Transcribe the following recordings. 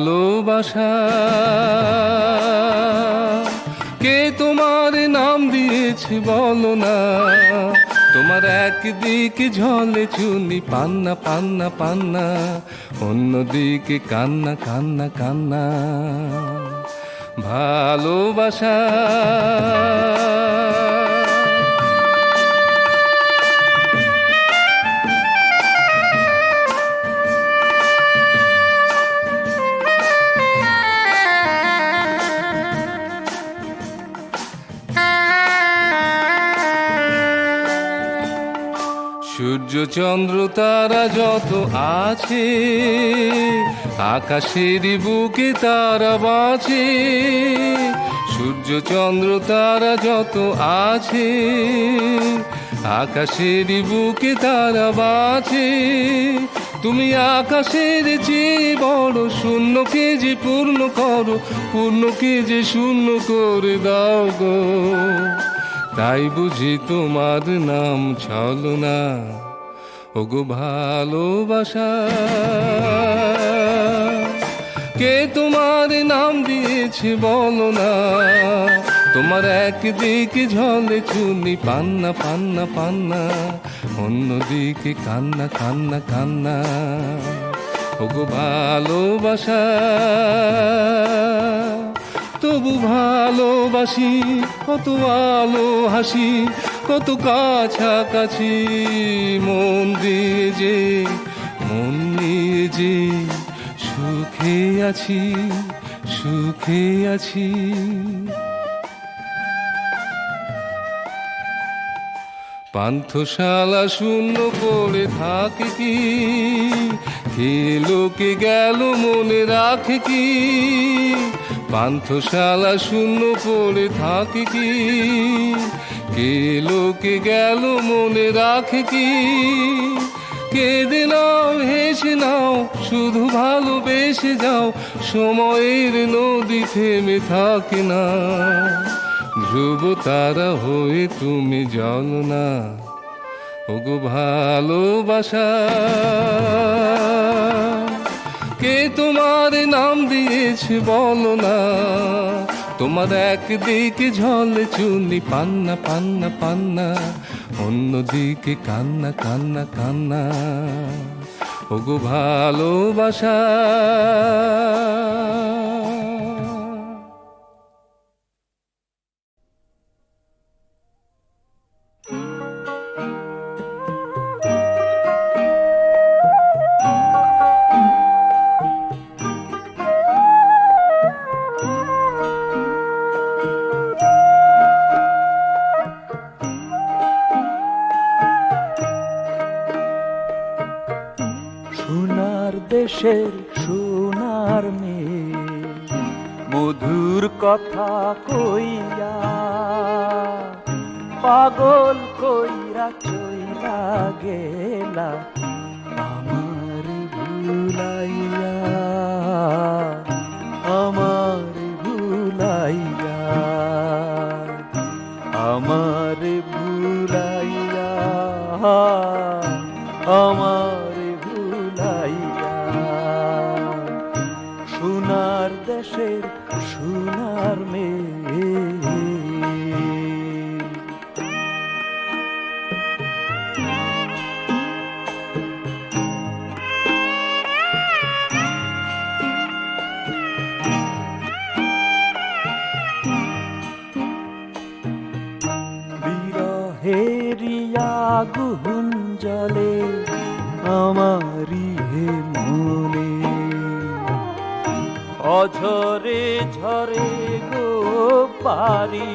ভালোবাসা। কে তোমার নাম দিয়েছে বলো না। তোমার একদিকে ঝলে চুনি, পান্না পান্না পান্না। অন্যদিকে কান্না কান্না কান্না। ভালোবাসা। চন্দ্র তারা যত আছে, আকাশের বুকে তারা বাঁচে। সূর্য চন্দ্র তারা যত আছে, আকাশের বুকে তারা বাঁচে। তুমি আকাশের চেয়ে বড় শূন্যকে যে পূর্ণ করো, পূর্ণকে যে শূন্য করে দাও গো। তাই বুঝি তোমার নাম ছলো না ওগো ভালোবাসা, কে তোমার নাম দিয়েছে বলো না? তোমার একদিকে ঝলে চুনি পান্না পান্না পান্না, অন্যদিকে কান্না কান্না কান্না। ওগো ভালোবাসা তবু ভালোবাসি, কত আলো হাসি, কত কাছাকাছি, মন দিয়ে যে মন নিয়ে যে সুখে আছি সুখে আছি। পান্থশালা শূন্য করে থাকে কি? খেলোকে গেল মনে রাখে কি? পান্থশালা শূন্য পড়ে থাকে কি? কে লোকে গেল মনে রাখে কি? কেঁদে নাও, হেসে নাও, শুধু ভালোবেসে যাও, সময়ের নদী থেমে থাকে না। ধ্রুব তারা হয়ে তুমি জল না। ওগো ভালোবাসা, কে তোমার নাম দিয়েছে বলো না। তোমার একদিকে ঝল চুনি, পান্না পান্না পান্না, অন্যদিকে কান্না কান্না কান্না। ওগো ভালোবাসা দেশের সোনার মেয়ে। বিরহেরিয়া গুহুন জলে অঝরে ঝরে গো পারি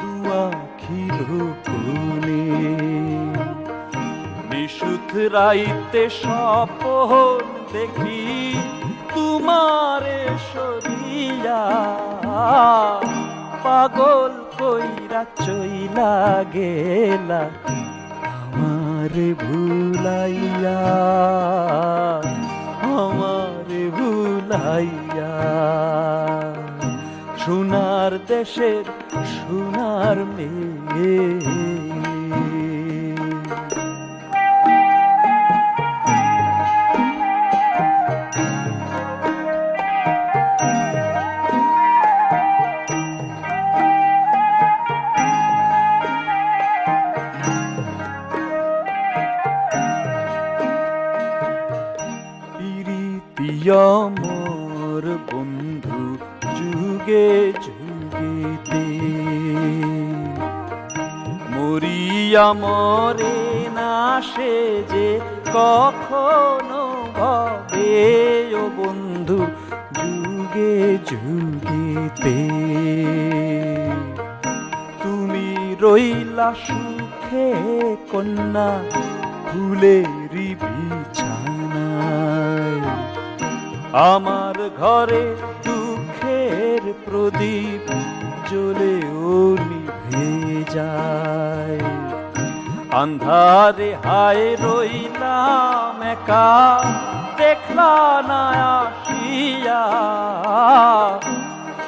দুয়াখির নিশুথ রাইতে সপন দেখি, তোমারে সরিয়া। পাগল কইরা চইলা গেলা, আমার ভুলাইয়া, আমার ভুলাই সোনার দেশের সোনার মেয়ে। পিরিতিয়া মরিয়া মরে না সে যে কখনো ভবে ও বন্ধু, যুগে যুগেতে তুমি রইলা সুখে কন্যা, ফুলেরই বিছানায়। আমার ঘরে দুঃখের প্রদীপ জ্বলেও নিভে যায়। আন্ধারে হায় রইলাম একা দেখলা না আসিয়া।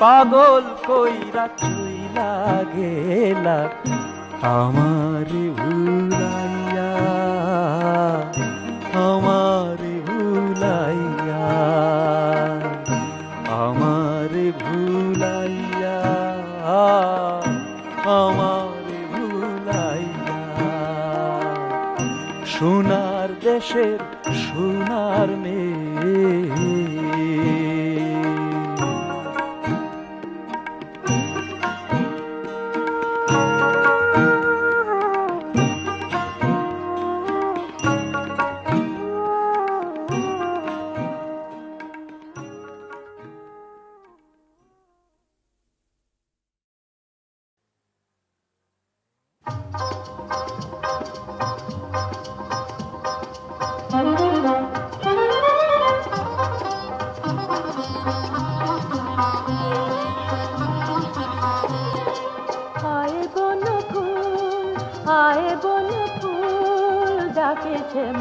পাগল কইরা চইলা গেলা আমার দেশের সোনার মেয়ে।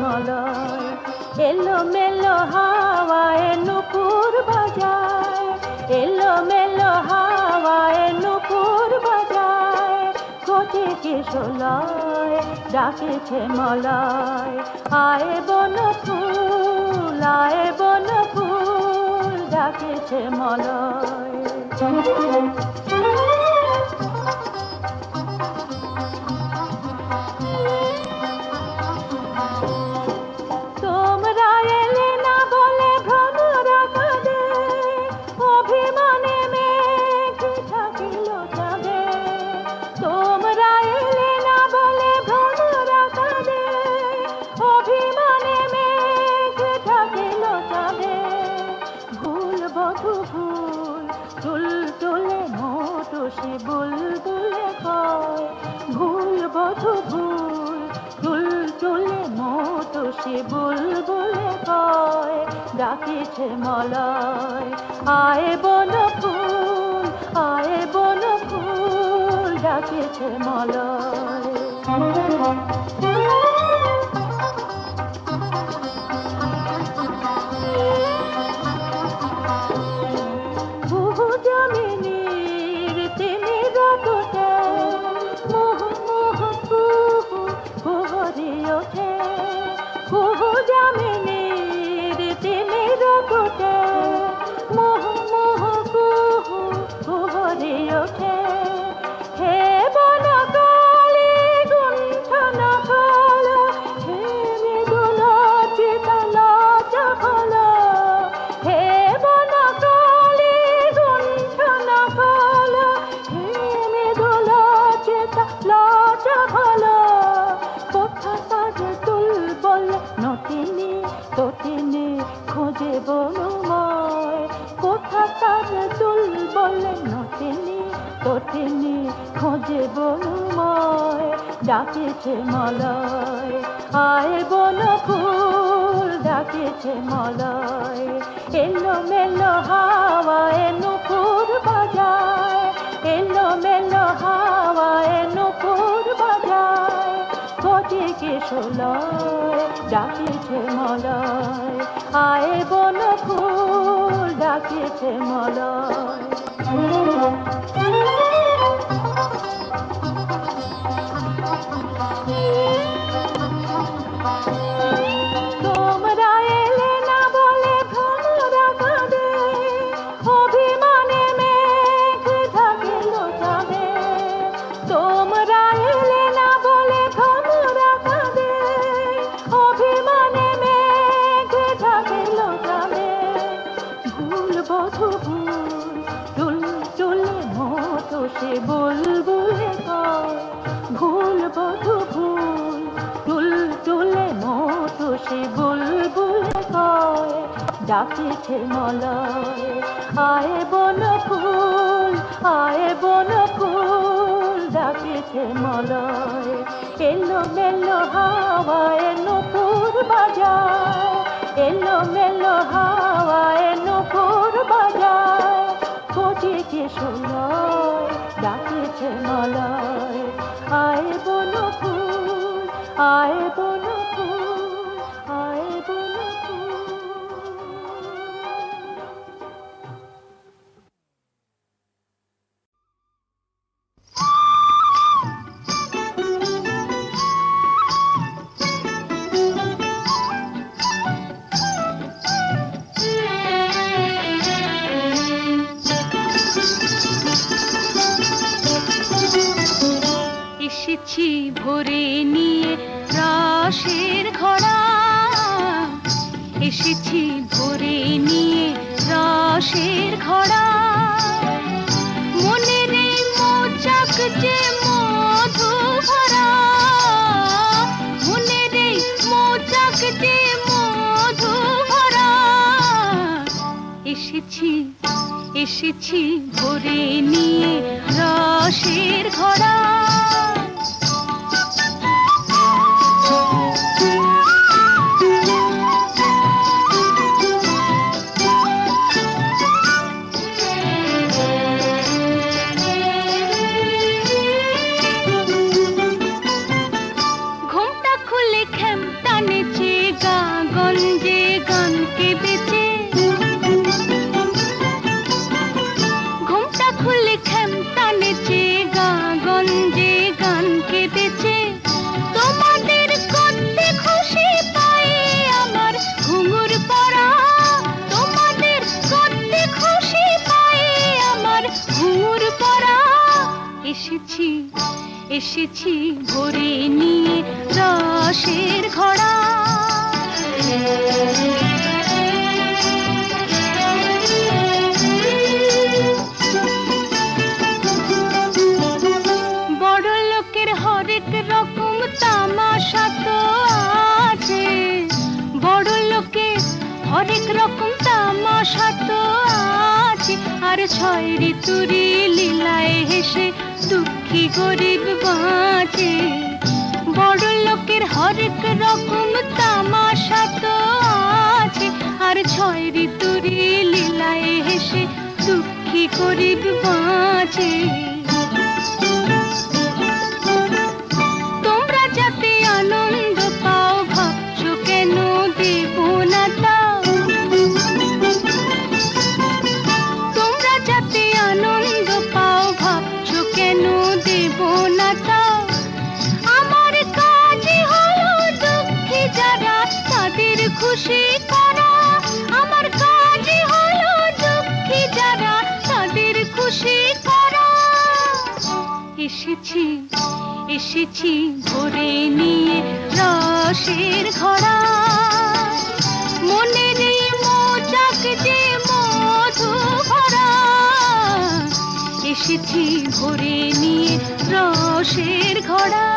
মলয় এলো মেলো হাওয়ায় নুপুর বাজায় এলো মেলো হাওয়ায় নুপুর বাজায়। কোটি কিশোলয় ডাকেছে মলয়, আয় বন ফুল, আয় বন ফুল, ডাকেছে মলয়। ডাকিছে মলয়। আয় বন ফুল আয় বন ফুল ডাকিছে মলয়। মলয়। আয় বন ফুল ডাকেছে মলয়। এলো মেলো হাওয়ায় নুপুর বাজায়। এলো মেলো হাওয়ায় নুপুর বাজায়। কটি কিশোলয় ডাকেছে মলয়। আয় বন ফুল ডাকেছে মলয়। তোমরা ডাকিছে মলয়। আয় বন ফুল বন ফুল, ডাকিছে মলয়। এলো মেলো হাওয়ায় নপুর বাজায়। এলো মেলো হাওয়ায় নপুর বাজায়। কোটি কিশোরয় ডাকিছে মলয়। আয় বন ফুল ভরে নিয়ে রসের ঘোড়া। এসেছি ভরে নিয়ে রসের ঘোড়া। মনের এই মোচাক যে মধু ভরা, মনের এই মোচাক যে মধু ভরা। এসেছি এসেছি ভরে নিয়ে রসের ঘোড়া। এসেছি ভরে নিয়ে রসের ঘোড়া। বড় লোকের হরেক রকম তামাশা তো আছে। বড় লোকের হরেক রকম তামাশা তো আছে। আর ছয় ঋতুরি লীলায় হেসে দুঃখী গরিব বাঁচে? বড় লোকের হরেক রকম তামাশা তো আছে। আর ছয় ঋতুরি লীলায় হেসে দুঃখী গরিব বাঁচে। এসেছি এসেছি নিয়ে রসের ঘোড়া মনে নেই মোচাক যে মধু ভরা। এসেছি ভরে নিয়ে রসের ঘোড়া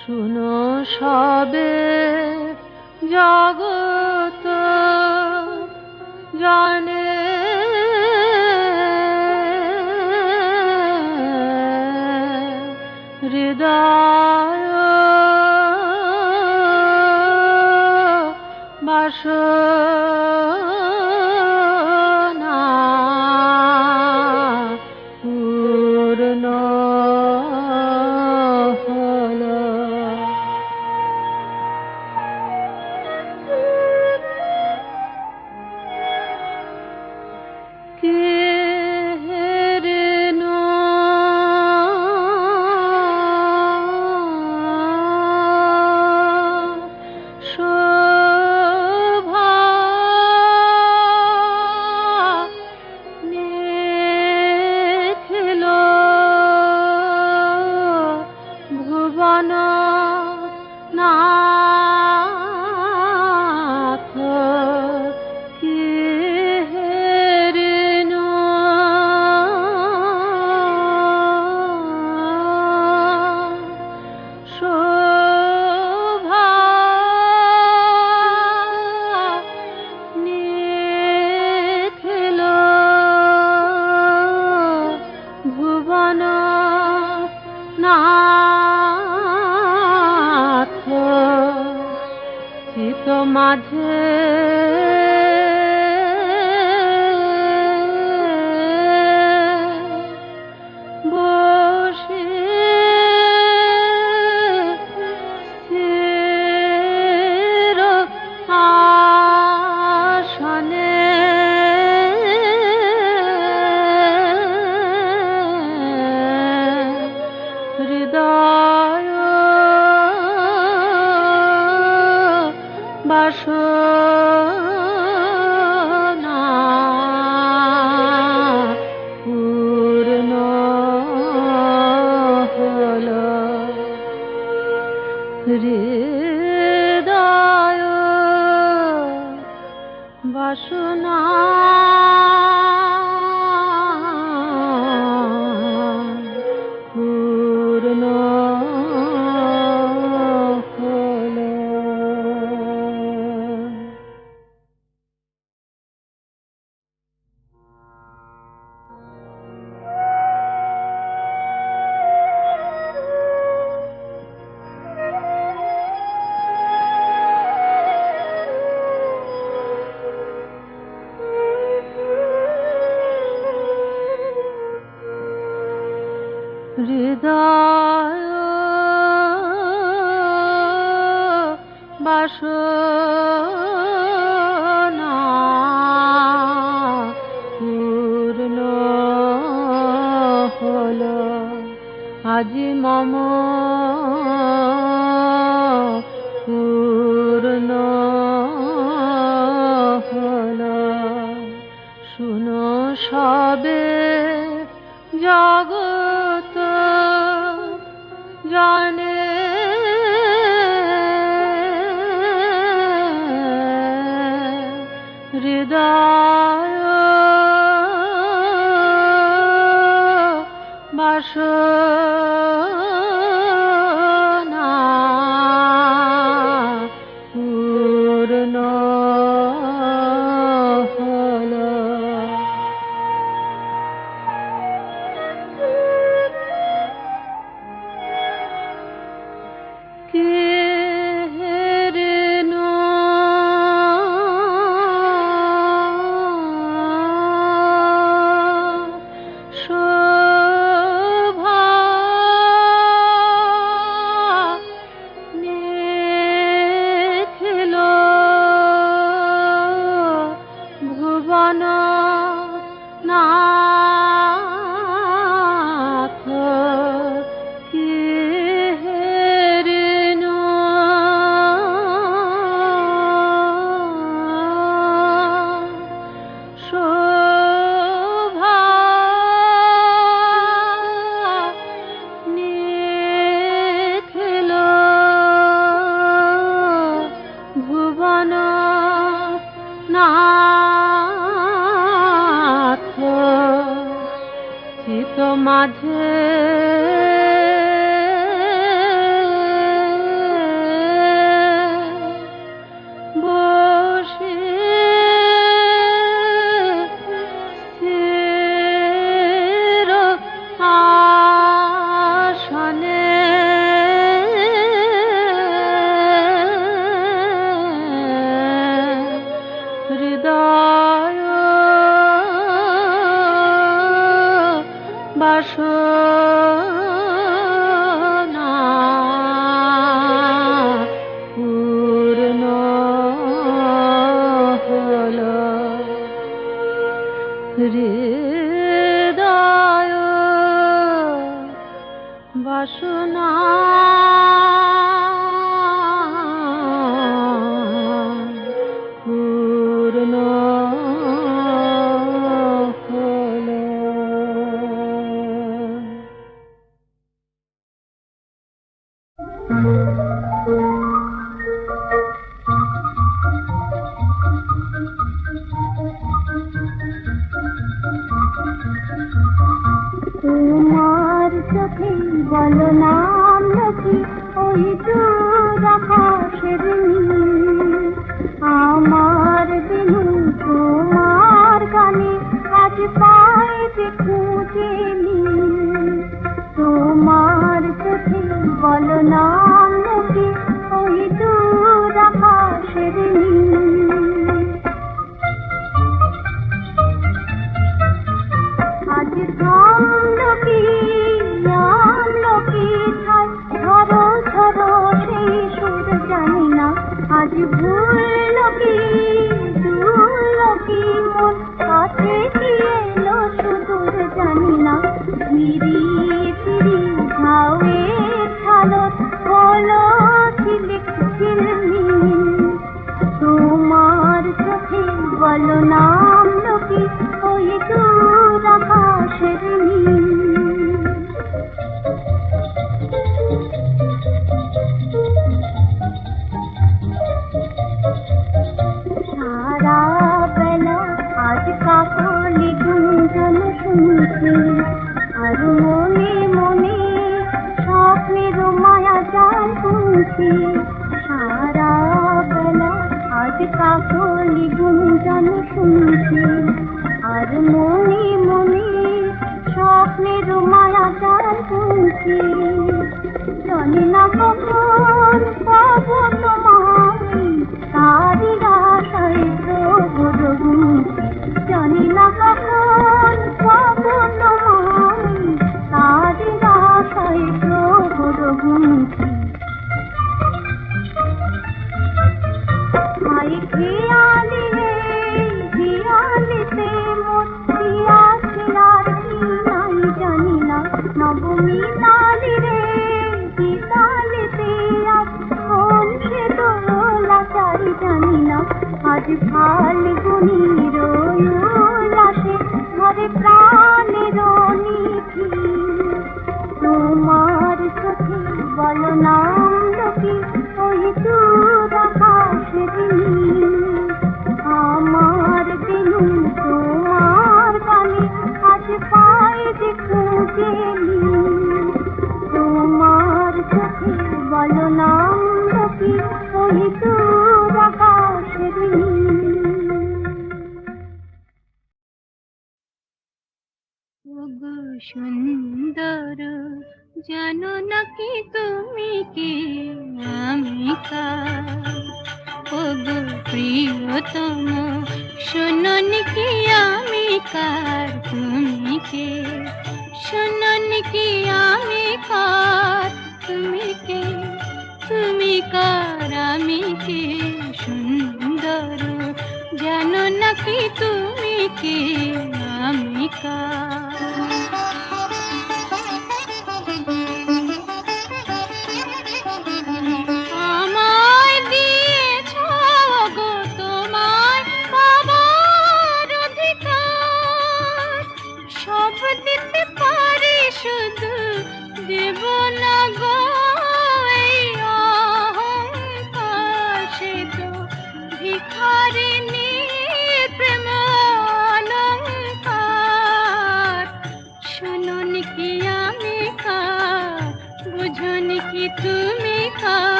শুনো সবে জানে। হৃদয় জগত জানে। হৃদয় বাসনা Madripoor. শুনছি। আর মনে মনে স্বপ্নের মায়া জান শুনছি জানি না কখন साथी तुम्हें के नामिका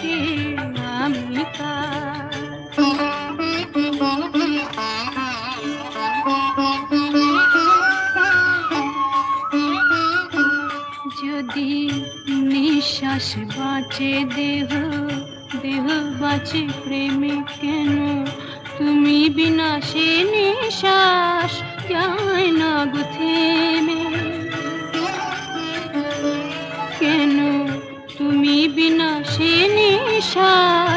কে আমি কার যদি নিঃশ্বাস বাঁচে দেহ দেহ বাঁচে প্রেমে কেন? তুমি বিনা সে নিঃশ্বাস যায় না নিঃশ্বাস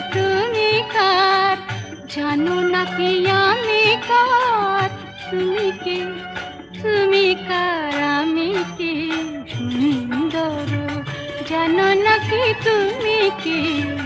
তুমি কার? জানো না কি আমি কার? তুমি কে? তুমি কার? আমি কে? সুন্দর। জানো নাকি তুমি কে?